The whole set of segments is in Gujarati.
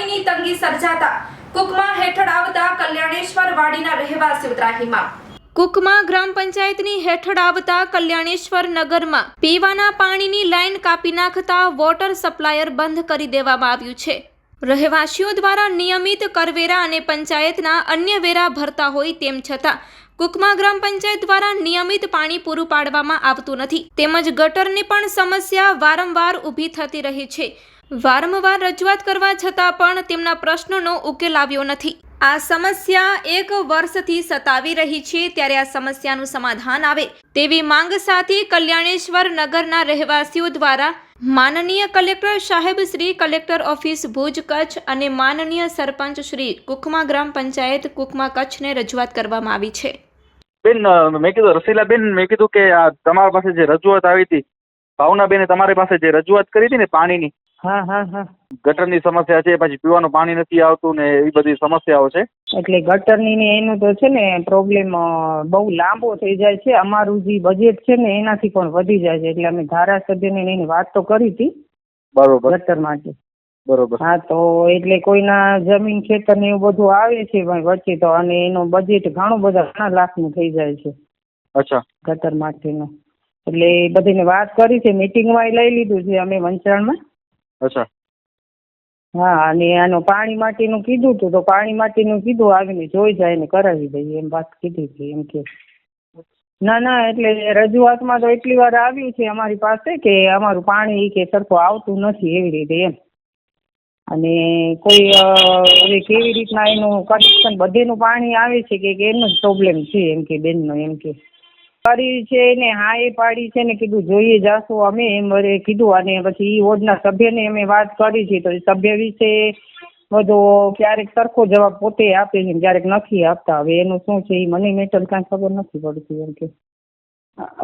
પાણીની તંગી સર્જાતા કુકમા હેઠળ આવતા કલ્યાણેશ્વર વાડીના રહેવાસીઓ ત્રાહીમામ કુકમા ગ્રામ પંચાયતની હેઠળ આવતા કલ્યાણેશ્વર નગરમાં પીવાના પાણીની લાઈન કાપી નાખતા વોટર સપ્લાયર બંધ કરી દેવામાં આવ્યું છે. રહેવાસીઓ દ્વારા નિયમિત કરવેરા અને પંચાયતના અન્ય વેરા ભરતા હોય તેમ છતાં કુકમા ગ્રામ પંચાયત દ્વારા નિયમિત પાણી પૂરું પાડવામાં આવતું નથી. તેમજ ગટરની પણ સમસ્યા વારંવાર ઊભી થતી રહી છે. વારંવાર રજૂઆત કરવા છતાં પણ તેમના પ્રશ્નોનો ઉકેલ આવ્યો નથી. આ સમસ્યા એક વર્ષથી સતાવી રહી છે, ત્યારે આ સમસ્યાનું સમાધાન આવે તેવી માંગ સાથે કલ્યાણેશ્વર નગરના રહેવાસીઓ દ્વારા માનનીય કલેક્ટર સાહેબ શ્રી કલેક્ટર ઓફિસ ભુજ કચ્છ અને માનનીય સરપંચ શ્રી કુકમા ગ્રામ પંચાયત કુકમા કચ્છને રજૂઆત કરવામાં આવી છે. બેન મેં કીધું, રસીલાબેન, મેં કીધું કે આ તમારા પાસે જે રજૂઆત આવી હતી, ભાવનાબેને તમારી પાસે જે રજૂઆત કરી હતી ને પાણીની હા હા હા. ગટરની સમસ્યા છે પછી પીવાનું પાણી નથી આવતું ને એ બધી સમસ્યાઓ છે. એટલે ગટરની ને એનું તો છે ને પ્રોબ્લેમ બહુ લાંબો થઈ જાય છે. અમારું જે બજેટ છે ને એનાથી પણ વધી જાય છે. એટલે અમે ધારાસભ્યને એની વાત તો કરી હતી. બરોબર. ગટર માટે. બરોબર. હા તો એટલે કોઈના જમીન ખેતર ને એવું બધું આવે છે પણ વચ્ચે તો અને એનું બજેટ ઘણું બધા ઘણા લાખનું થઈ જાય છે. અચ્છા. ગટર માટેનું. એટલે એ બધીને વાત કરી છે. મિટિંગમાં લઈ લીધું છે અમે વંચાણમાં અચ્છા. હા, અને આનું પાણી માટીનું કીધું હતું તો પાણી માટીનું કીધું, આવીને જોઈ જાય ને કરાવી દઈએ, એમ વાત કીધી હતી એમ કે. ના ના, એટલે રજૂઆતમાં તો એટલી વાર આવ્યું છે અમારી પાસે કે અમારું પાણી કે સરખું આવતું નથી એવી રીતે એમ. અને કોઈ હવે કેવી રીતના એનું કનેક્શન બધેનું પાણી આવે છે કે એનો જ પ્રોબ્લેમ છે એમ કે બેનનો એમ કે. કરી છે ને હા એ પાડી છે ને કીધું જોઈએ જાશું અમે એમ કીધું અને પછી એ વોર્ડના સભ્યને અમે વાત કરી છે. તો એ સભ્ય વિશે બધો ક્યારેક સરખો જવાબ પોતે આપે છે ક્યારેક નથી આપતા. હવે એનું શું છે એ મને મેટર કાંઈ ખબર નથી પડતી એમ કે.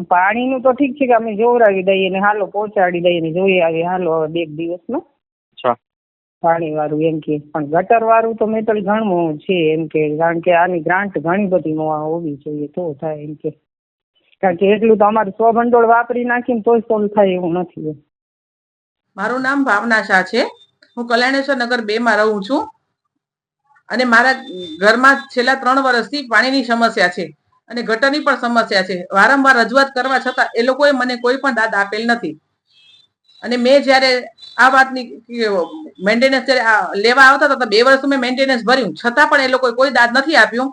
પાણીનું તો ઠીક છે કે અમે જોવરાવી દઈએ ને હાલો પહોંચાડી દઈએ ને જોઈ આવીએ હાલો હવે બે દિવસમાં. અચ્છા. પાણી વાળું એમ કે. પણ ગટર વાળું તો મેટલ ઘણું છે એમ કે કારણ કે આની ગ્રાન્ટ ઘણી બધી હોવી જોઈએ તો થાય એમ કે. કારણ કે એટલું તો અમારે સ્વભંડોળ વાપરી નાખીને તોય સોલ્વ થાય એવું નથી મારું નામ ભાવના શાહ છે. હું કલ્યાણેશ્વર નગર બે માં રહું છું. અને મારા ઘરમાં છેલ્લા ત્રણ વર્ષથી પાણીની સમસ્યા છે અને ગટરની પણ સમસ્યા છે. વારંવાર રજૂઆત કરવા છતાં એ લોકોએ મને કોઈ પણ દાદ આપેલ નથી. અને મેં જ્યારે આ વાતની મેન્ટેનન્સ લેવા આવતા હતા બે વર્ષ મેં મેન્ટેનન્સ ભર્યું. છતાં પણ એ લોકોએ કોઈ દાદ નથી આપ્યું.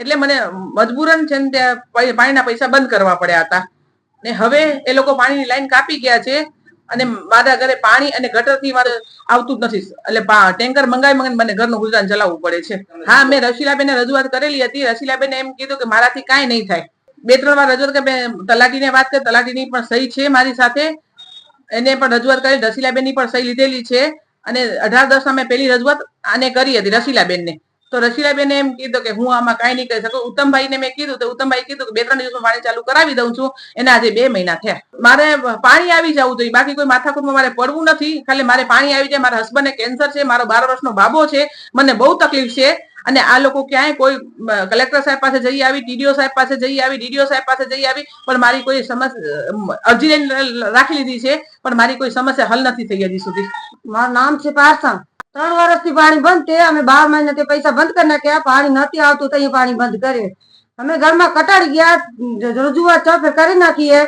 એટલે મને મજબૂરન છે ને ત્યાં પાણીના પૈસા બંધ કરવા પડ્યા હતા. ને હવે એ લોકો પાણીની લાઈન કાપી ગયા છે અને મારા ઘરે પાણી અને ગટરથી મારે આવતું જ નથી. એટલે ટેન્કર મંગાવી મંગાવીને મને ઘરનું ગુજરાન ચલાવવું પડે છે. હા, મેં રશીલાબેને રજૂઆત કરેલી હતી. રશીલાબેને એમ કીધું કે મારાથી કાંઈ નહીં થાય. બે ત્રણ વાર રજૂઆત કે તલાટીને વાત કરી. તલાટીની પણ સહી છે મારી સાથે. એને પણ રજૂઆત કરી. રસીલાબેનની પણ સહી લીધેલી છે. અને અઢાર દસ મેં પેલી રજૂઆત આને કરી હતી રસીલાબેનને તો રસીલાબેને એમ કીધું કે હું આમાં કાંઈ નહીં કરી શકું. ઉત્તમભાઈને મેં કીધું તો ઉત્તમભાઈ કીધું કે બે ત્રણ દિવસમાં પાણી ચાલુ કરાવી દઉં છું. એના આજે બે મહિના થયા. મારે પાણી આવી જવું જોઈએ. બાકી કોઈ માથાકૂટમાં મારે પડવું નથી. ખાલી મારે પાણી આવી જાય. મારા હસબન્ડને કેન્સર છે. મારો બાર વર્ષનો બાબો છે. મને બહુ તકલીફ છે. અને આ લોકો ક્યાંય કોઈ કલેક્ટર સાહેબ પાસે જઈ આવી ટીડીઓ સાહેબ પાસે જઈ આવી, ડીડીઓ સાહેબ પાસે જઈ આવી, પણ મારી કોઈ સમસ્યા અરજી રાખી લીધી છે. પણ મારી કોઈ સમસ્યા હલ નથી થઈ હજી સુધી. મારું નામ છે પારસા ત્રણ વર્ષથી પાણી બંધ છે. અમે બાર મહિના તે પૈસા બંધ કરી નાખ્યા. પાણી નથી આવતું તો પાણી બંધ કરે અમે ઘરમાં કટાડી ગયા. રજૂઆત ચોફેર કરી નાખીએ.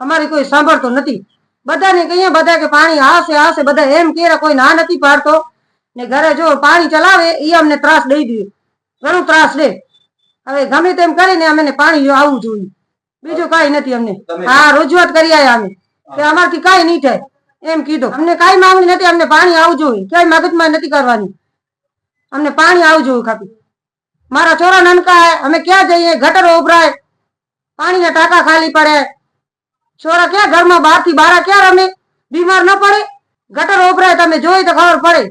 અમારી કોઈ સાંભળતો નથી. બધાને કહીએ બધા કે પાણી આવશે આવશે. બધા એમ કે કોઈ ના નથી પાડતો. ને ઘરે જો પાણી ચલાવે એ અમને ત્રાસ દઈ દે. ઘણું ત્રાસ દે હવે ગમે તેમ કરીને અમને પાણી આવવું જોઈએ. બીજું કાંઈ નથી અમને. હા રજૂઆત કરી આયા અમે. કે અમારથી કઈ નહીં થાય. એમ કીધું, અમને કઈ માંગણી નથી, અમને પાણી આવું જોઈએ. ક્યાંય મગજમાં નથી કરવાની. અમને પાણી આવું જોઈએ ખાપી. મારા છોરા નનકા અમે ક્યાં જઈએ? ગટરો ઉભરાય. પાણીના ટાંકા ખાલી પડે. છોરા ક્યાં ઘરમાં બહારથી બારા ક્યાં રમે? બીમાર ન પડે. ગટર ઉભરાય તમે જોઈ તો ખબર પડે.